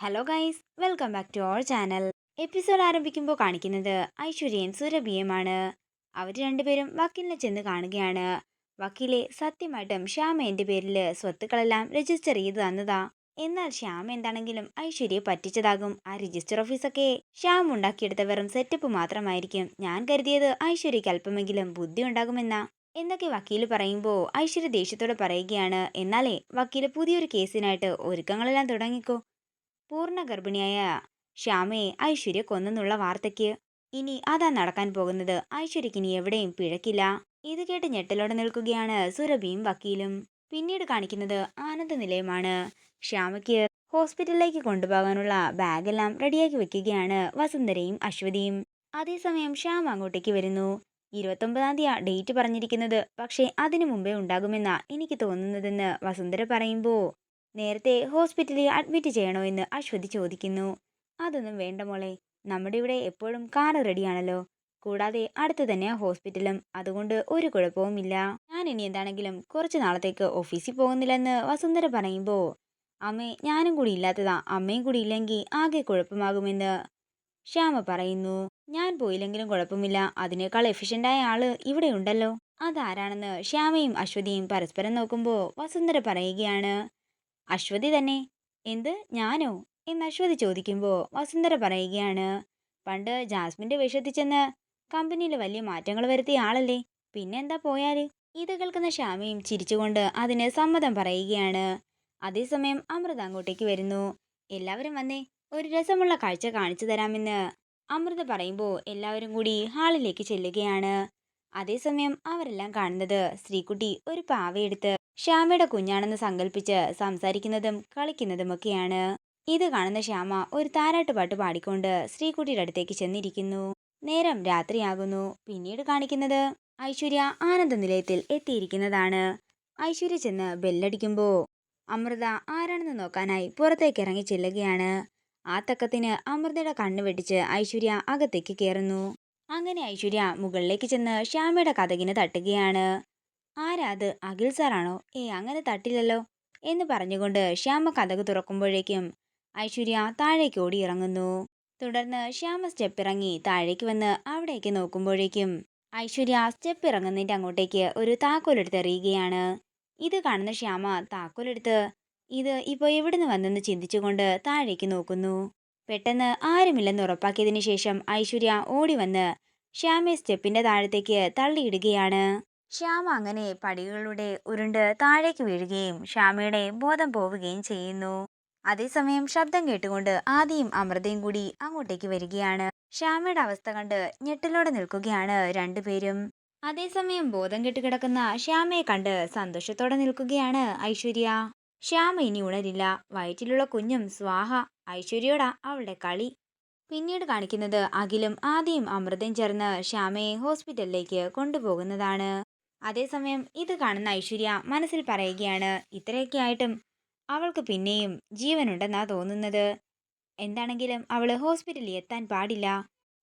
Hello guys welcome back to our channel episode ആരംഭിക്കുമ്പോൾ കാണിക്കുന്നത് ഐശ്വര്യയും സുരഭിയുമാണ്. അവർ രണ്ടുപേരും വക്കീലിനെ ചെന്ന് കാണുകയാണ്. വക്കീലെ സത്യമായിട്ടും ശ്യാമ എന്റെ പേരിൽ സ്വത്തുക്കളെല്ലാം രജിസ്റ്റർ ചെയ്ത് തന്നതാ. എന്നാൽ ശ്യാം എന്താണെങ്കിലും ഐശ്വര്യയെ പറ്റിച്ചതാകും. ആ രജിസ്റ്റർ ഓഫീസൊക്കെ ശ്യാം ഉണ്ടാക്കിയെടുത്ത വെറും സെറ്റപ്പ് മാത്രമായിരിക്കും. ഞാൻ കരുതിയത് ഐശ്വര്യയ്ക്ക് അല്പമെങ്കിലും ബുദ്ധി ഉണ്ടാകുമെന്ന. എന്നൊക്കെ വക്കീൽ പറയുമ്പോൾ ഐശ്വര്യ ദേഷ്യത്തോടെ പറയുകയാണ്. എന്നാലേ വക്കീൽ പുതിയൊരു കേസിനായിട്ട് ഒരുക്കങ്ങളെല്ലാം തുടങ്ങിക്കോ. പൂർണ ഗർഭിണിയായ ശ്യാമയെ ഐശ്വര്യ കൊന്നെന്നുള്ള വാർത്തയ്ക്ക്. ഇനി അതാ നടക്കാൻ പോകുന്നത്. ഐശ്വര്യക്ക് ഇനി എവിടെയും പിഴക്കില്ല. ഇത് കേട്ട് ഞെട്ടലോടെ നിൽക്കുകയാണ് സുരഭിയും വക്കീലും. പിന്നീട് കാണിക്കുന്നത് ആനന്ദ നിലയമാണ്. ശ്യാമയ്ക്ക് ഹോസ്പിറ്റലിലേക്ക് കൊണ്ടുപോകാനുള്ള ബാഗെല്ലാം റെഡിയാക്കി വെക്കുകയാണ് വസുന്ധരയും അശ്വതിയും. അതേസമയം ശ്യാം അങ്ങോട്ടേക്ക് വരുന്നു. ഇരുപത്തൊമ്പതാം തീയതി ഡേറ്റ് പറഞ്ഞിരിക്കുന്നത്. പക്ഷേ അതിനു മുമ്പേ ഉണ്ടാകുമെന്നാ എനിക്ക് തോന്നുന്നതെന്ന് വസുന്ധര പറയുമ്പോൾ നേരത്തെ ഹോസ്പിറ്റലിൽ അഡ്മിറ്റ് ചെയ്യണോ എന്ന് അശ്വതി ചോദിക്കുന്നു. അതൊന്നും വേണ്ട മോളെ. നമ്മുടെ ഇവിടെ എപ്പോഴും കാർ റെഡിയാണല്ലോ. കൂടാതെ അടുത്ത് തന്നെയാ ഹോസ്പിറ്റലും. അതുകൊണ്ട് ഒരു കുഴപ്പവുമില്ല. ഞാൻ ഇനി എന്താണെങ്കിലും കുറച്ച് നാളത്തേക്ക് ഓഫീസിൽ പോകുന്നില്ലെന്ന് വസുന്ധര പറയുമ്പോൾ അമ്മേ ഞാനും കൂടി ഇല്ലാത്തതാ. അമ്മയും കൂടി ഇല്ലെങ്കിൽ ആകെ കുഴപ്പമാകുമെന്ന് ശ്യാമ പറയുന്നു. ഞാൻ പോയില്ലെങ്കിലും കുഴപ്പമില്ല. അതിനേക്കാൾ എഫിഷ്യന്റായ ആൾ ഇവിടെ ഉണ്ടല്ലോ. അതാരാണെന്ന് ശ്യാമയും അശ്വതിയും പരസ്പരം നോക്കുമ്പോൾ വസുന്ധര പറയുകയാണ്. അശ്വതി തന്നെ എന്ത്? ഞാനോ? എന്ന് അശ്വതി ചോദിക്കുമ്പോൾ വസുന്ധര പറയുകയാണ് പണ്ട് ജാസ്മിന്റെ വേഷത്തിൽ ചെന്ന് കമ്പനിയിൽ വലിയ മാറ്റങ്ങൾ വരുത്തിയ ആളല്ലേ പിന്നെന്താ പോയാൽ ഇത് കേൾക്കുന്ന ശ്യാമയും ചിരിച്ചുകൊണ്ട് അതിന് സമ്മതം പറയുകയാണ്. അതേസമയം അമൃത അങ്ങോട്ടേക്ക് വരുന്നു. എല്ലാവരും വന്നേ ഒരു രസമുള്ള കാഴ്ച കാണിച്ചു തരാമെന്ന് അമൃത പറയുമ്പോൾ എല്ലാവരും കൂടി ഹാളിലേക്ക് ചെല്ലുകയാണ്. അതേസമയം അവരെല്ലാം കാണുന്നത് ശ്രീകുട്ടി ഒരു പാവയെടുത്ത് ശ്യാമയുടെ കുഞ്ഞാണെന്ന് സങ്കല്പിച്ച് സംസാരിക്കുന്നതും കളിക്കുന്നതുമൊക്കെയാണ്. ഇത് കാണുന്ന ശ്യാമ ഒരു താരാട്ട് പാട്ട് പാടിക്കൊണ്ട് ശ്രീകുട്ടിയുടെ അടുത്തേക്ക് ചെന്നിരിക്കുന്നു. നേരം രാത്രിയാകുന്നു. പിന്നീട് കാണിക്കുന്നത് ഐശ്വര്യ ആനന്ദ നിലയത്തിൽ എത്തിയിരിക്കുന്നതാണ്. ഐശ്വര്യ ചെന്ന് ബെല്ലടിക്കുമ്പോൾ അമൃത ആരാണെന്ന് നോക്കാനായി പുറത്തേക്ക് ഇറങ്ങി ചെല്ലുകയാണ്. ആ തക്കത്തിന് അമൃതയുടെ കണ്ണ് വെട്ടിച്ച് ഐശ്വര്യ അകത്തേക്ക് കയറുന്നു അങ്ങനെ ഐശ്വര്യ മുകളിലേക്ക് ചെന്ന് ശ്യാമയുടെ കഥകിന് തട്ടുകയാണ്. ആരാ അത്? അഖിൽ സാറാണോ? ഏ അങ്ങനെ തട്ടില്ലല്ലോ എന്ന് പറഞ്ഞുകൊണ്ട് ശ്യാമ കഥക് തുറക്കുമ്പോഴേക്കും ഐശ്വര്യ താഴേക്ക് ഓടി ഇറങ്ങുന്നു തുടർന്ന് ശ്യാമ സ്റ്റെപ്പ് ഇറങ്ങി താഴേക്ക് വന്ന് അവിടേക്ക് നോക്കുമ്പോഴേക്കും ഐശ്വര്യ സ്റ്റെപ്പ് ഇറങ്ങുന്നതിന്റെ അങ്ങോട്ടേക്ക് ഒരു താക്കോലെടുത്ത് എറിയുകയാണ്. ഇത് കാണുന്ന ശ്യാമ താക്കോലെടുത്ത് ഇത് ഇപ്പോൾ എവിടുന്ന് വന്നെന്ന് ചിന്തിച്ചുകൊണ്ട് താഴേക്ക് നോക്കുന്നു. പെട്ടെന്ന് ആരുമില്ലെന്ന് ഉറപ്പാക്കിയതിന് ശേഷം ഐശ്വര്യ ഓടി വന്ന് ശ്യാമെ സ്റ്റെപ്പിന്റെ താഴത്തേക്ക് തള്ളിയിടുകയാണ്. ശ്യാമ അങ്ങനെ പടികളുടെ ഉരുണ്ട് താഴേക്ക് വീഴുകയും ശ്യാമയുടെ ബോധം പോവുകയും ചെയ്യുന്നു. അതേസമയം ശബ്ദം കേട്ടുകൊണ്ട് ആദിയും അമൃതയും കൂടി അങ്ങോട്ടേക്ക് വരികയാണ്. ശ്യാമയുടെ അവസ്ഥ കണ്ട് ഞെട്ടിലോടെ നിൽക്കുകയാണ് രണ്ടുപേരും. അതേസമയം ബോധം കെട്ട് കിടക്കുന്ന ശ്യാമയെ കണ്ട് സന്തോഷത്തോടെ നിൽക്കുകയാണ് ഐശ്വര്യ. ശ്യാമ ഇനി ഉണരില്ല. വയറ്റിലുള്ള കുഞ്ഞും സ്വാഹ ഐശ്വര്യയോടാ അവളുടെ കളി. പിന്നീട് കാണിക്കുന്നത് അഖിലും ആദ്യം അമൃതയും ചേർന്ന് ശ്യാമയെ ഹോസ്പിറ്റലിലേക്ക് കൊണ്ടുപോകുന്നതാണ്. അതേസമയം ഇത് കാണുന്ന ഐശ്വര്യ മനസ്സിൽ പറയുകയാണ് ഇത്രയൊക്കെ ആയിട്ടും അവൾക്ക് പിന്നെയും ജീവനുണ്ടെന്നാ തോന്നുന്നത്. എന്താണെങ്കിലും അവൾ ഹോസ്പിറ്റലിൽ എത്താൻ പാടില്ല.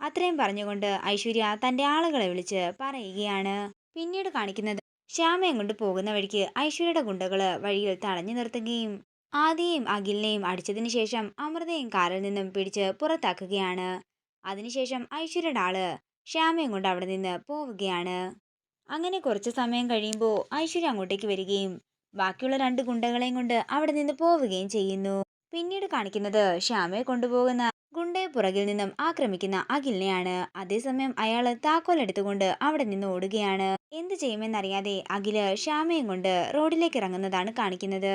അത്രയും പറഞ്ഞുകൊണ്ട് ഐശ്വര്യ തന്റെ ആളുകളെ വിളിച്ച് പറയുകയാണ്. പിന്നീട് കാണിക്കുന്നത് ശ്യാമയും കൊണ്ട് പോകുന്ന വഴിക്ക് ഐശ്വര്യയുടെ ഗുണ്ടകൾ വഴിയിൽ തടഞ്ഞു നിർത്തുകയും ആദിയെയും അഖിലിനെയും അടിച്ചതിന് ശേഷം അമൃതയും കാറിൽ നിന്നും പിടിച്ച് പുറത്താക്കുകയാണ്. അതിനുശേഷം ഐശ്വര്യയുടെ ആൾ ശ്യാമയും കൊണ്ട് അവിടെ നിന്ന് പോവുകയാണ്. അങ്ങനെ കുറച്ച് സമയം കഴിയുമ്പോൾ ഐശ്വര്യ അങ്ങോട്ടേക്ക് വരികയും ബാക്കിയുള്ള രണ്ട് ഗുണ്ടകളെയും കൊണ്ട് അവിടെ നിന്ന് പോവുകയും ചെയ്യുന്നു. പിന്നീട് കാണിക്കുന്നത് ശ്യാമയെ കൊണ്ടുപോകുന്ന ഗുണ്ടയെ പുറകിൽ നിന്നും ആക്രമിക്കുന്ന അഖിലിനെയാണ്. അതേസമയം അയാൾ താക്കോൽ എടുത്തുകൊണ്ട് അവിടെ നിന്ന് ഓടുകയാണ്. എന്ത് ചെയ്യുമെന്നറിയാതെ അഖിൽ ശ്യാമയും കൊണ്ട് റോഡിലേക്ക് ഇറങ്ങുന്നതാണ് കാണിക്കുന്നത്.